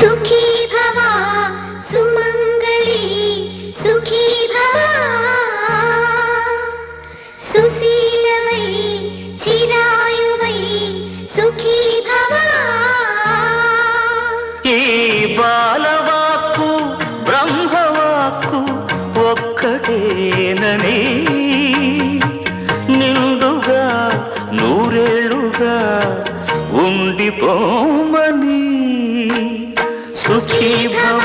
సుఖీ భవ సుమంగళి సుఖీ భవ. సుశీలవై చిరాయువై సుఖీ భవ. ఈ బాలవాక్కు బ్రహ్మవాక్కు ఒక్కటేనని. నిండుగా నూరేళ్ళుగా ఉండిపోమని. సుఖీ భవ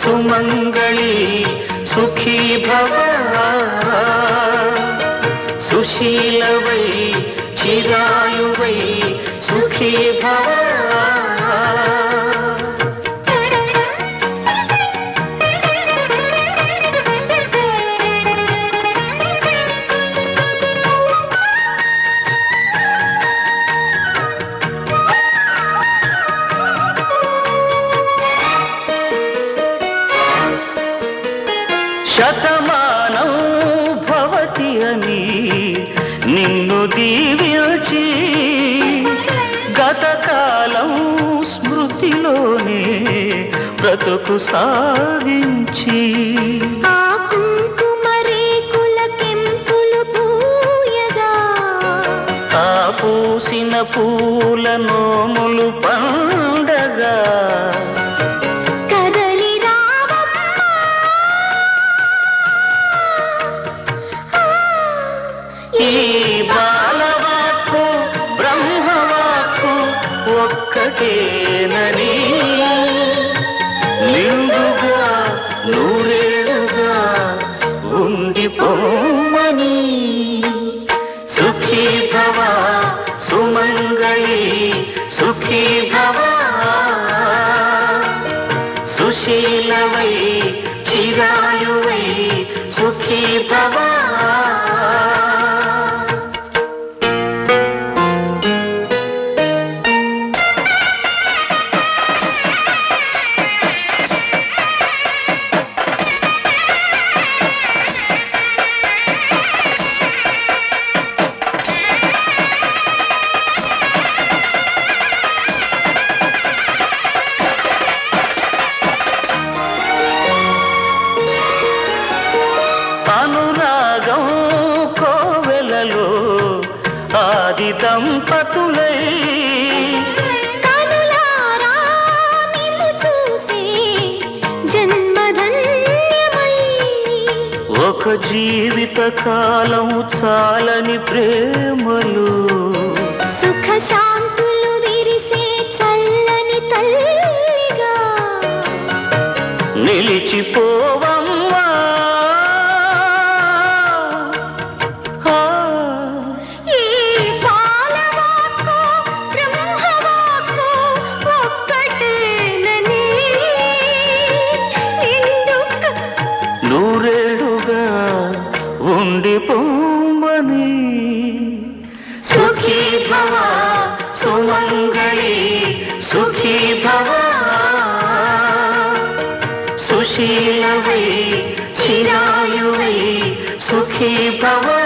సుమంగళి సుఖీ భవ సుశీలవై చిరాయువై సుఖీ భవ శతమానం భవతి అని నిన్ను దీవించి గతకాలం స్మృతిలోనే బ్రతుకు సాగించి. పూసిన పూల నోములు పండగా ఒక్కటేనని నిండుగా నూరేళ్ళుగా ఉండిపోమని సుఖీ భవ సుమంగళి సుఖీ భవ సుశీలవై చిరాయువై సుఖీ భవా దంపతులై. ఒక జీవిత కాలం చాలని ప్రేమలు. సుఖ శాంతులు విరిసే చల్లని తల్లిగా. నిలిచిపోవమ్మా నూరేడుగా ఉండి ఉండిపోమని సుఖీ భవ సుమంగళి సుఖీ భవ. సుశీలవై చిరాయువై సుఖీ భవ.